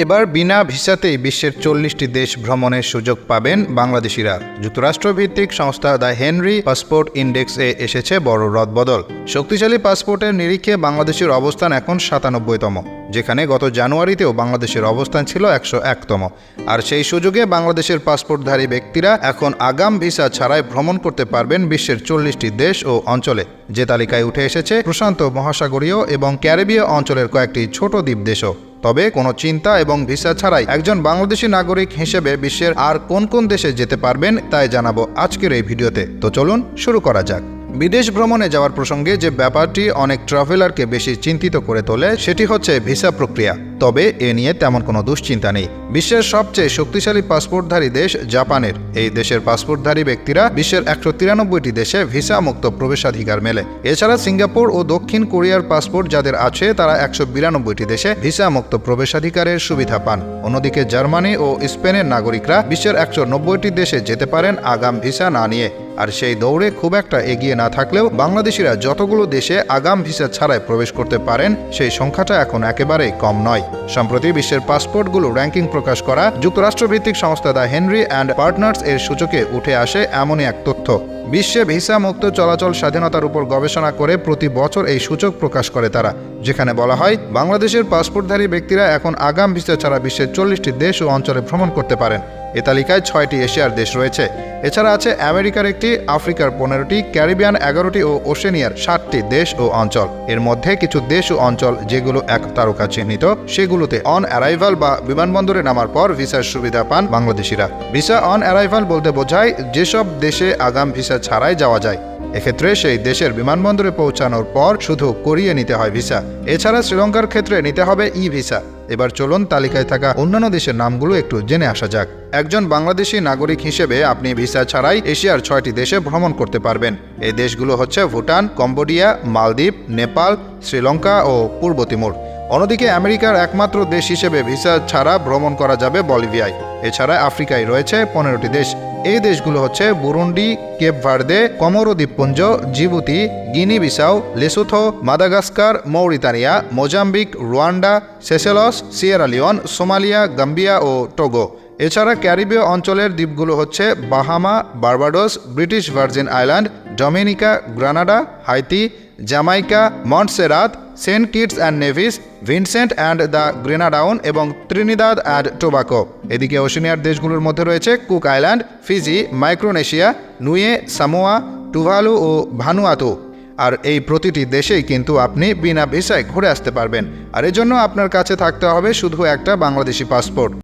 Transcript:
এবার বিনা ভিসাতেই বিশ্বের চল্লিশটি দেশ ভ্রমণের সুযোগ পাবেন বাংলাদেশিরা। যুক্তরাষ্ট্রভিত্তিক সংস্থা দ্য হেনরি পাসপোর্ট ইন্ডেক্স এ এসেছে বড় রদবদল। শক্তিশালী পাসপোর্টের নিরিখে বাংলাদেশের অবস্থান এখন সাতানব্বইতম, যেখানে গত জানুয়ারিতেও বাংলাদেশের অবস্থান ছিল একশো একতম। আর সেই সুযোগে বাংলাদেশের পাসপোর্টধারী ব্যক্তিরা এখন আগাম ভিসা ছাড়াই ভ্রমণ করতে পারবেন বিশ্বের চল্লিশটি দেশ ও অঞ্চলে। যে তালিকায় উঠে এসেছে প্রশান্ত মহাসাগরীয় এবং ক্যারিবীয় অঞ্চলের কয়েকটি ছোট দ্বীপ দেশও। তবে কোনো চিন্তা এবং ভিসা ছাড়াই একজন বাংলাদেশি নাগরিক হিসেবে বিশ্বের আর কোন কোন দেশে যেতে পারবেন তাই জানাব আজকের এই ভিডিওতে। তো চলুন শুরু করা যাক। বিদেশ ভ্রমণে যাওয়ার প্রসঙ্গে যে ব্যাপারটি অনেক ট্রাভেলারকে বেশি চিন্তিত করে তোলে, সেটি হচ্ছে ভিসা প্রক্রিয়া। তবে এ নিয়ে তেমন কোনো দুশ্চিন্তা নেই। বিশ্বের সবচেয়ে শক্তিশালী পাসপোর্টধারী দেশ জাপানের। এই দেশের পাসপোর্টধারী ব্যক্তিরা বিশ্বের একশো তিরানব্বইটি দেশে ভিসা মুক্ত প্রবেশাধিকার মেলে। এছাড়া সিঙ্গাপুর ও দক্ষিণ কোরিয়ার পাসপোর্ট যাদের আছে, তারা একশো বিরানব্বইটি দেশে ভিসা মুক্ত প্রবেশাধিকারের সুবিধা পান। অন্যদিকে জার্মানি ও স্পেনের নাগরিকরা বিশ্বের একশো নব্বইটি দেশে যেতে পারেন আগাম ভিসা না নিয়ে। আর সেই দৌড়ে খুব একটা এগিয়ে না থাকলেও বাংলাদেশিরা যতগুলো দেশে আগাম ভিসা ছাড়াই প্রবেশ করতে পারেন, সেই সংখ্যাটা এখন একেবারেই কম নয়। সম্প্রতি বিশ্বের পাসপোর্টগুলো র্যাঙ্কিং প্রকাশ করা যুক্তরাষ্ট্রভিত্তিক সংস্থা দ্য হেনরি অ্যান্ড পার্টনার্স এর সূচকে উঠে আসে এমনই এক তথ্য। বিশ্বে ভিসা মুক্ত চলাচল স্বাধীনতার উপর গবেষণা করে প্রতি বছর এই সূচক প্রকাশ করে তারা, যেখানে বলা হয় বাংলাদেশের পাসপোর্টধারী ব্যক্তিরা এখন আগাম ভিসা ছাড়া বিশ্বের চল্লিশটি দেশ ও অঞ্চলে ভ্রমণ করতে পারেন। এ তালিকায় ছয়টি এশিয়ার দেশ রয়েছে। এছাড়া আছে আমেরিকার একটি, আফ্রিকার পনেরোটি, ক্যারিবিয়ান এগারোটি ও ওশেনিয়ার সাতটি দেশ ও অঞ্চল। এর মধ্যে কিছু দেশ ও অঞ্চল যেগুলো এক তারকা চিহ্নিত, সেগুলোতে অন অ্যারাইভাল বা বিমানবন্দরে নামার পর ভিসার সুবিধা পান বাংলাদেশিরা। ভিসা অন অ্যারাইভাল বলতে বোঝায় যেসব দেশে আগাম ভিসা ছাড়াই যাওয়া যায়। এক্ষেত্রে সেই দেশের বিমানবন্দরে পৌঁছানোর পর শুধু করিয়ে নিতে হয় ভিসা। এছাড়া শ্রীলঙ্কার ক্ষেত্রে নিতে হবে ই ভিসা এবার চলুন তালিকায় থাকা অন্যান্য দেশের নামগুলো একটু জেনে আসা যাক। একজন বাংলাদেশি নাগরিক হিসেবে আপনি ভিসা ছাড়াই এশিয়ার ছয়টি দেশে ভ্রমণ করতে পারবেন। এই দেশগুলো হচ্ছে ভুটান, কম্বোডিয়া, মালদ্বীপ, নেপাল, শ্রীলঙ্কা ও পূর্ব তিমুর। অন্যদিকে আমেরিকার একমাত্র দেশ হিসেবে ভিসা ছাড়া ভ্রমণ করা যাবে বলিভিয়ায়। এছাড়া আফ্রিকায় রয়েছে পনেরোটি দেশ। এই দেশগুলো হচ্ছে বুরুন্ডি, কেপ ভার্দে, কমোরো দ্বীপপুঞ্জ, Djibouti, Guinea Bissau, Lesotho, Madagascar, Mauritania, Mozambique, Rwanda, Seychelles, Sierra Leone, Somalia, Gambia ও টোগো। এছাড়া ক্যারিবীয় অঞ্চলের দ্বীপগুলো হচ্ছে Bahama, Barbados, British Virgin Island, Dominica, Grenada, Haiti Jamaica Montserrat Saint Kitts and Nevis Vincent and the Grenadines এবং Trinidad and Tobago এদিকে ওশিনিয়ার দেশগুলোর মধ্যে রয়েছে Cook Island, Fiji, Micronesia, Niue, Samoa, Tuvalu ও ভানুয়াতু। আর এই প্রতিটি দেশেই কিন্তু আপনি বিনা ভিসায় ঘুরে আসতে পারবেন। আর এজন্য আপনার কাছে থাকতে হবে শুধু একটা বাংলাদেশি পাসপোর্ট।